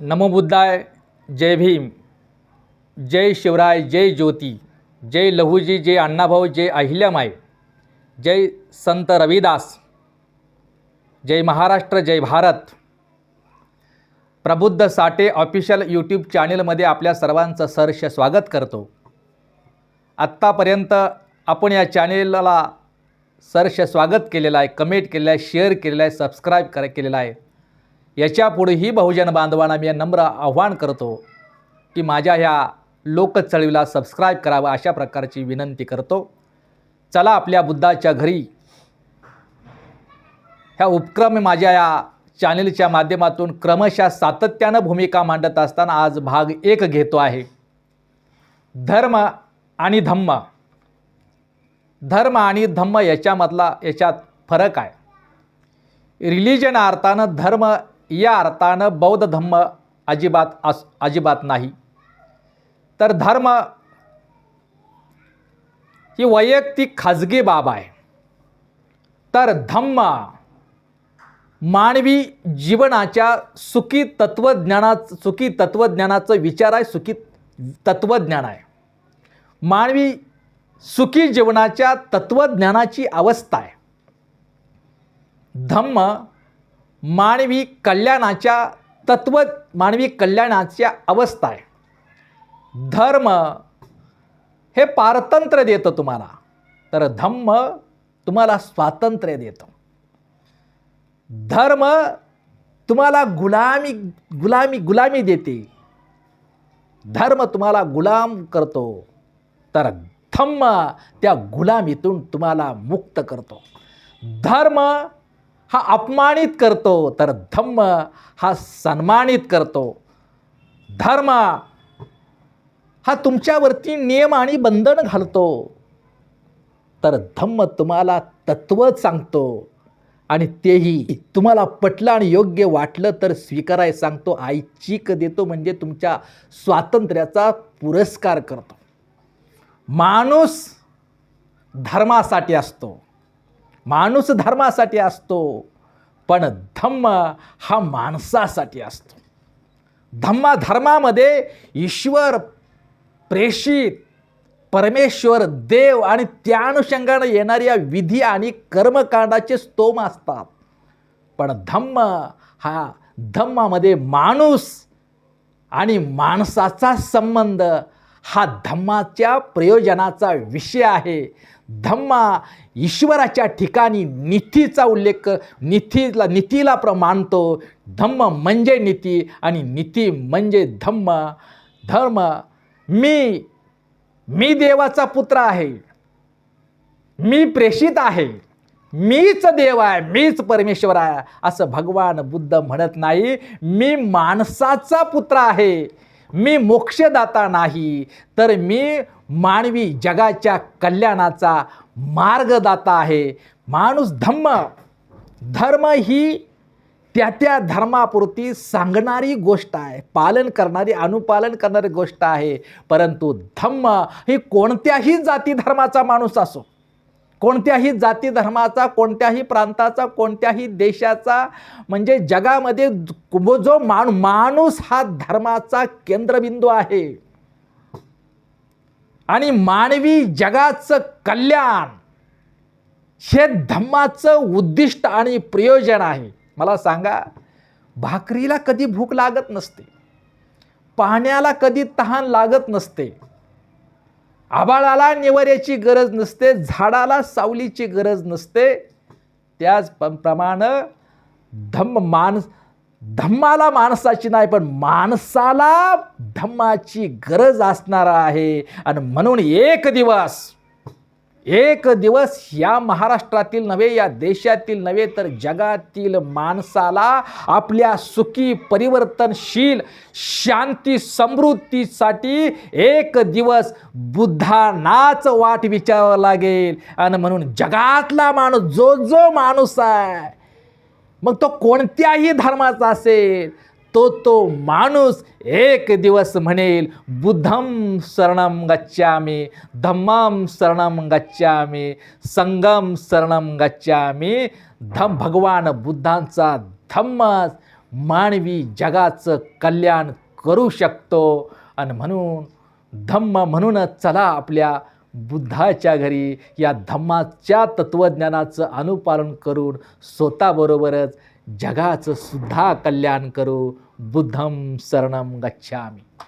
नमो बुद्धाय जय भीम. जय शिवराय जय ज्योती. जय लहूजी जय अण्णाभाऊ जय अहिल्यामाय जय संत रविदास. जय महाराष्ट्र जय भारत. प्रबुद्ध साठे official YouTube चॅनेलमध्ये आपल्या सर्वांचं सहर्ष स्वागत करतो. आत्तापर्यंत आपण या चॅनेलला सहर्ष स्वागत केलेलं आहे कमेंट केलेलं आहे शेअर केलेलं आहे सबस्क्राईब कर केलेलं आहे. याच्यापुढेही बहुजन बांधवांना मी नम्र आव्हान करतो की माझ्या ह्या लोकचळवीला सबस्क्राईब करावं अशा प्रकारची विनंती करतो. चला आपल्या बुद्धाच्या घरी ह्या उपक्रम माझ्या या चॅनेलच्या माध्यमातून क्रमशः सातत्यानं भूमिका मांडत असताना आज भाग एक घेतो आहे. धर्म आणि धम्म. धर्म आणि धम्म याच्यामधला याच्यात फरक आहे. रिलिजन अर्थानं धर्म या अर्थानं बौद्ध धम्म अजिबात अस अजिबात नाही. तर धर्म ही वैयक्तिक खाजगी बाब आहे. तर धम्म मानवी जीवनाच्या सुखी तत्वज्ञाना सुखी तत्त्वज्ञानाचं विचार आहे सुखी तत्त्वज्ञान आहे. मानवी सुखी जीवनाच्या तत्त्वज्ञानाची अवस्था आहे. धम्म मानवी कल्याणाच्या तत्व मानवी कल्याणाच्या अवस्था आहे. धर्म हे पारतंत्र्य देतं तुम्हाला. तर धम्म तुम्हाला स्वातंत्र्य देतं. धर्म तुम्हाला गुलामी गुलामी गुलामी देते. धर्म तुम्हाला गुलाम करतो. तर धम्म त्या गुलामीतून तुम्हाला मुक्त करतो. धर्म हा अपमानित करतो तर धम्म हा सन्मानित करतो. धर्म हा तुमच्यावरती नियम आणि बंधन घालतो. तर धम्म तुम्हाला तत्व सांगतो आणि तेही तुम्हाला पटलं आणि योग्य वाटलं तर स्वीकाराय सांगतो. ऐच्छिक देतो म्हणजे तुमच्या स्वातंत्र्याचा पुरस्कार करतो. माणूस धर्मासाठी असतो. माणूस धर्मासाठी असतो पण धम्म हा माणसासाठी असतो. धम्मा धर्मामध्ये ईश्वर प्रेषित परमेश्वर देव आणि त्या अनुषंगानं येणाऱ्या विधी आणि कर्मकांडाचे स्तोम असतात. पण धम्म हा धम्मामध्ये माणूस आणि माणसाचा संबंध हा धम्माच्या प्रयोजनाचा विषय आहे. धम्मा ईश्वराच्या ठिकाणी नीतीचा उल्लेख नीतीला नीतीला प्र मानतो. धम्म म्हणजे नीती आणि नीती म्हणजे धम्म. धर्म मी मी देवाचा पुत्र आहे. मी प्रेषित आहे. मीच देव आहे मीच परमेश्वर आहे. असं भगवान बुद्ध म्हणत नाही. मी माणसाचा पुत्र आहे. मी मोक्षदाता नाही तर मी मानवी जगाच्या कल्याणाचा मार्गदाता आहे. माणूस धम्म धर्म ही त्या त्या धर्मापुरती सांगणारी गोष्ट आहे. पालन करणारी अनुपालन करणारी गोष्ट आहे. परंतु धम्म ही कोणत्याही जाती धर्माचा माणूस असो. कोणत्याही जाती धर्माचा कोणत्याही प्रांताचा कोणत्याही देशाचा म्हणजे जगामध्ये जो माणू माणूस हा धर्माचा केंद्रबिंदू आहे. आणि मानवी जगाचं कल्याण हे धम्माचं उद्दिष्ट आणि प्रयोजन आहे. मला सांगा भाकरीला कधी भूक लागत नसते? पाहण्याला कधी तहान लागत नसते? आबाळाला निवाऱ्याची गरज नसते झाडाला सावलीची गरज नसते. त्याच प्रमाणे धम्म माणस धम्माला माणसाची नाही पण माणसाला धम्माची गरज असणार आहे. आणि म्हणून एक दिवस एक दिवस या महाराष्ट्रातील नव्हे या देशातील नव्हे तर जगातील माणसाला आपल्या सुखी परिवर्तनशील शांती समृद्धीसाठी एक दिवस बुद्धानाच वाट विचारावं लागेल. आणि म्हणून जगातला माणूस जो जो माणूस आहे मग तो कोणत्याही धर्माचा असेल तो तो माणूस एक दिवस म्हणेल बुद्धम शरणम गच्छामी धम्मम शरणम गच्छामी संगम शरणम गच्छामी धम भगवान बुद्धांचा धम्म मानवी जगाचं कल्याण करू शकतो. आणि म्हणून धम्म म्हणूनच चला आपल्या बुद्धाच्या घरी या धम्माच्या तत्त्वज्ञानाचं अनुपालन करून स्वतःबरोबरच जगाचं सुद्धा कल्याण करू. बुद्धम शरणम गच्छामी.